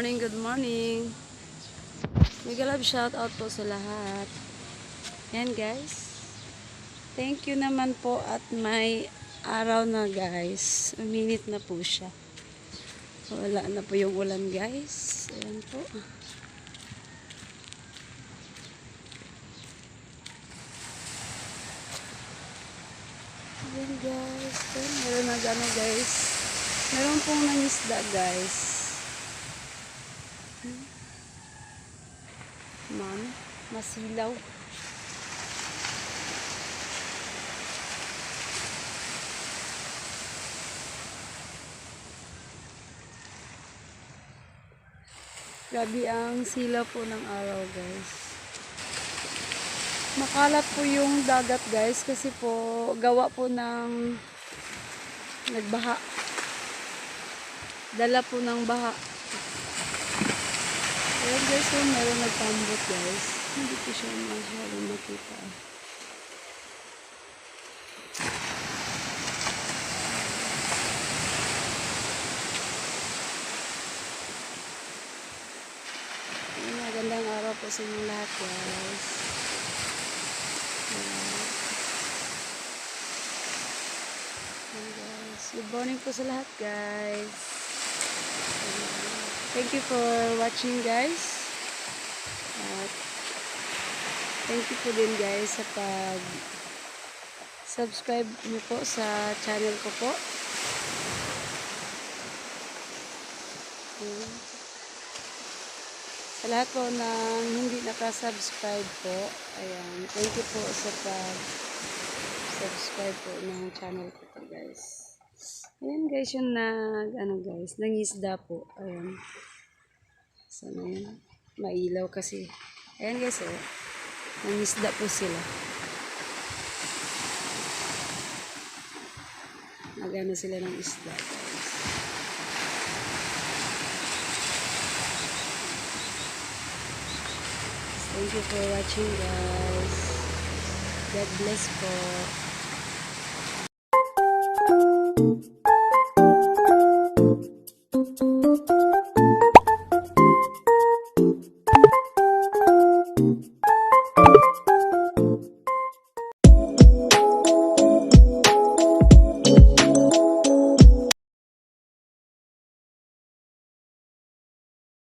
morning. Mega love shout out po sa lahat. Yan guys. Thank you naman po at may araw na guys. Uminit na po siya. Wala na po yung ulan guys. Ayan po. Ayan guys. Ayan, meron na gano guys. Meron pong nangisda guys. Hmm. Man, masilaw. Grabe ang sila po ng araw guys. Makalat po yung dagat guys kasi po gawa po ng nagbaha. Dala po ng baha. Ayan guys, so meron nagpambot guys. Hindi ko siya masyadong makita. Ayan, magandang araw po sa inyo lahat guys. Ayan, guys. Good morning po sa lahat guys. Thank you for watching guys. At thank you po din guys sa pag subscribe niyo po sa channel ko po. Ayan. Sa lahat po ng hindi nakasubscribe po, ayan, thank you po sa pag-subscribe po ng channel ko po, guys. Ayan, guys, yung nag, ano, guys, nangisda po, ayan. Sana yun, mailaw kasi. Ayan, guys, oh, nangisda po sila. Nagano sila ng isda. Thank you for watching guys. God bless po.